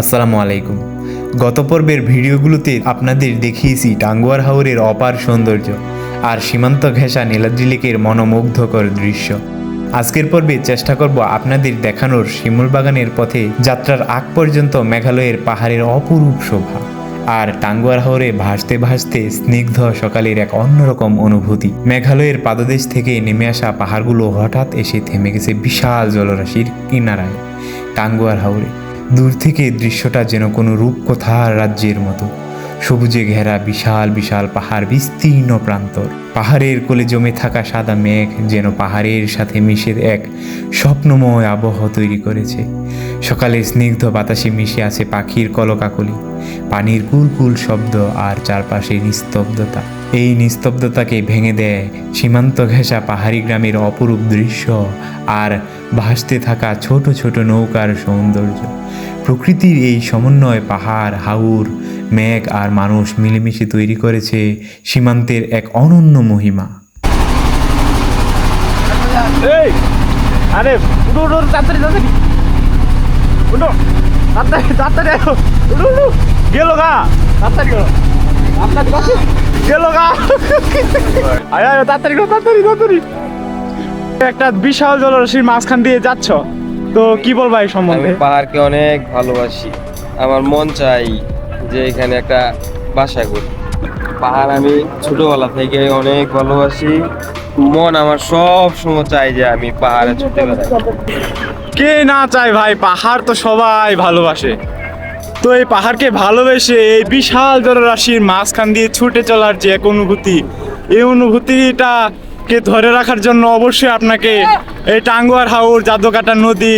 আসসালামু আলাইকুম। গত পর্বের ভিডিওগুলোতে আপনাদের দেখিয়েছি টাঙ্গুয়ার হাওরের অপার সৌন্দর্য আর সীমান্ত ঘেঁষা নীলাদ্রি লেকের মনোমুগ্ধকর দৃশ্য। আজকের পর্বে চেষ্টা করব আপনাদের দেখানোর শিমুল বাগানের পথে যাত্রার আগ পর্যন্ত মেঘালয়ের পাহাড়ের অপরূপ শোভা আর টাঙ্গুয়ার হাওরে ভাসতে ভাসতে স্নিগ্ধ সকালের এক অন্যরকম অনুভূতি। মেঘালয়ের পাদদেশ থেকে নেমে আসা পাহাড়গুলো হঠাৎ এসে থেমে গেছে বিশাল জলরাশির কিনারায় টাঙ্গুয়ার হাওরে। দূর থেকে দৃশ্যটা যেন কোনো রূপকথার রাজ্যের মতো। সবুজে ঘেরা বিশাল বিশাল পাহাড়, বিস্তীর্ণ প্রান্তর। পাহাড়ের কোলে জমে থাকা সাদা মেঘ যেন পাহাড়ের সাথে মিশে এক স্বপ্নময় আবহ তৈরি করেছে। সকালে স্নিগ্ধ বাতাসে মিশে আছে পাখির কলকাকলি। পানির কুলকুল শব্দ আর চারপাশে নিস্তব্ধতা। এই নিস্তব্ধতাকে ভেঙে দেয় সীমান্ত ঘেঁষা পাহাড়ি গ্রামের অপরূপ দৃশ্য আর ভাসতে থাকা ছোট ছোট নৌকার সৌন্দর্য। প্রকৃতির এই সমন্বয় পাহাড় হাউর মেঘ আর মানুষ মিলেমিশে তৈরি করেছে সীমান্তের এক অনন্য মহিমা। একটা বিশাল জলরাশির মাঝখান দিয়ে যাচ্ছ। তো কি বলবা এই আমি সম্বন্ধে পাহাড়কে অনেক ভালোবাসি। আমার মন চাই যে এখানে একটা বাসা করি। পাহাড় আমি ছোটবেলা থেকে অনেক ভালোবাসি। মন আমার সব সময় চাই যে আমি পাহাড়ে ছুটে বেড়াই। কে না চায় ভাই? পাহাড় তো সবাই ভালোবাসে। তো এই পাহাড়কে ভালোবেসে এই বিশাল জলরাশির মাঝখান দিয়ে ছুটে চলার যে এক অনুভূতি এই অনুভূতিটা কে ধরে রাখার জন্য অবশ্যই আপনাকে এই টাঙ্গুয়ার হাওর জাদুকাটা নদী,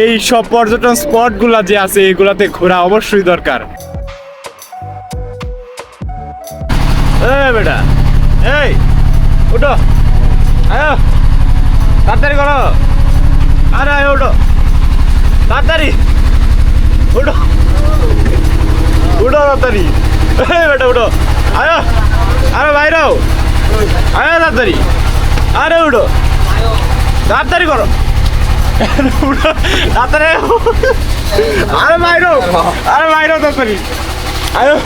এই সব পর্যটন স্পটগুলা যে আছে, এগুলাতে ঘোরা অবশ্যই দরকার। এই বেটা, এই, উঠো। আয়, তাড়াতাড়ি করো। আরে, আয় ওঠো তাড়াতাড়ি। উঠো। উঠো তাড়াতাড়ি। এই বেটা, উঠো। আয়। আরে, বাইরে আয় তাড়াতাড়ি। আরে উঠো তাড়াতাড়ি করো। তাড়াতাড়ি। আরে বাইরে। আরে বাইরে তাড়াতাড়ি। আয়ো।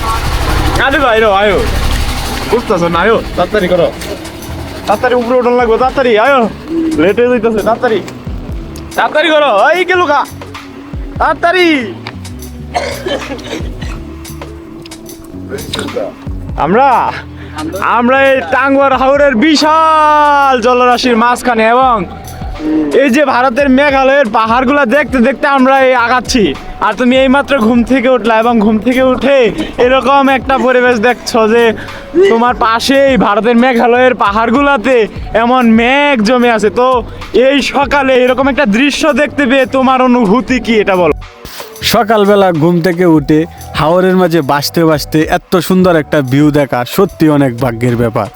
আরে বাইরে আয়ো বুঝতেছো না, আয়ো। তাড়াতাড়ি করো। তাড়াতাড়ি উপরে উঠন লাগবে, তাড়াতাড়ি, আয়ো। লেট হয়ে যাইতেছে, তাড়াতাড়ি। তাড়াতাড়ি করো। এই কা তাড়াতাড়ি। আমরা আমরা এই টাঙ্গুয়ার হাওরের বিশাল জলরাশির মাঝখানে এবং এই যে ভারতের মেঘালয়ের পাহাড়গুলো দেখতে দেখতে আমরা এই আগাচ্ছি। আর তুমি এইমাত্র ঘুম থেকে উঠলা এবং ঘুম থেকে উঠে এরকম একটা পরিবেশ দেখছ যে তোমার পাশেই ভারতের মেঘালয়ের পাহাড়গুলোতে এমন মেঘ জমে আছে। তো এই সকালে এরকম একটা দৃশ্য দেখতে পেয়ে তোমার অনুভূতি কি এটা বলো? সকালবেলা ঘুম থেকে উঠে হাওরের মাঝে বাসতে বাসতে এত সুন্দর একটা ভিউ দেখা, সত্যি অনেক ভাগ্যের ব্যাপার।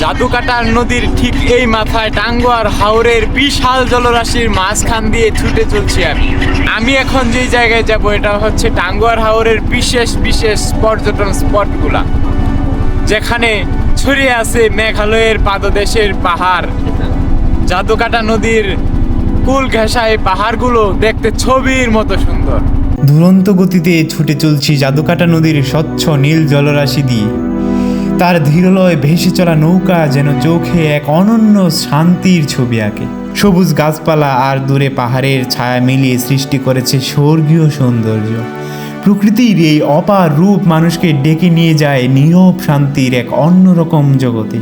জাদুকাটার নদীর ঠিক এই মাথায় টাঙ্গুয়ার হাওরের বিশাল জলরাশির মাঝখান দিয়ে ছুটে চলছি আমি। আমি এখন যেই জায়গায় যাব, এটা হচ্ছে টাঙ্গুয়ার হাওরের বিশেষ বিশেষ পর্যটন স্পটগুলা। যেখানে ছড়িয়ে আছে মেঘালয়ের পাদদেশের পাহাড়। জাদুকাটা নদীর কুল ঘেঁষা এই পাহাড়গুলো দেখতে ছবির মতো সুন্দর। দুরন্ত গতিতে ছুটে চলছি জাদুকাটা নদীর স্বচ্ছ নীল জলরাশি দিয়ে। তার ধীরলয় ভেসে চলা নৌকা যেন চোখে এক অনন্য শান্তির ছবি আঁকে। সবুজ গাছপালা আর দূরে পাহাড়ের ছায়া মিলিয়ে সৃষ্টি করেছে স্বর্গীয় সৌন্দর্য। প্রকৃতির এই অপার রূপ মানুষকে ডেকে নিয়ে যায় নীরব শান্তির এক অন্যরকম জগতে।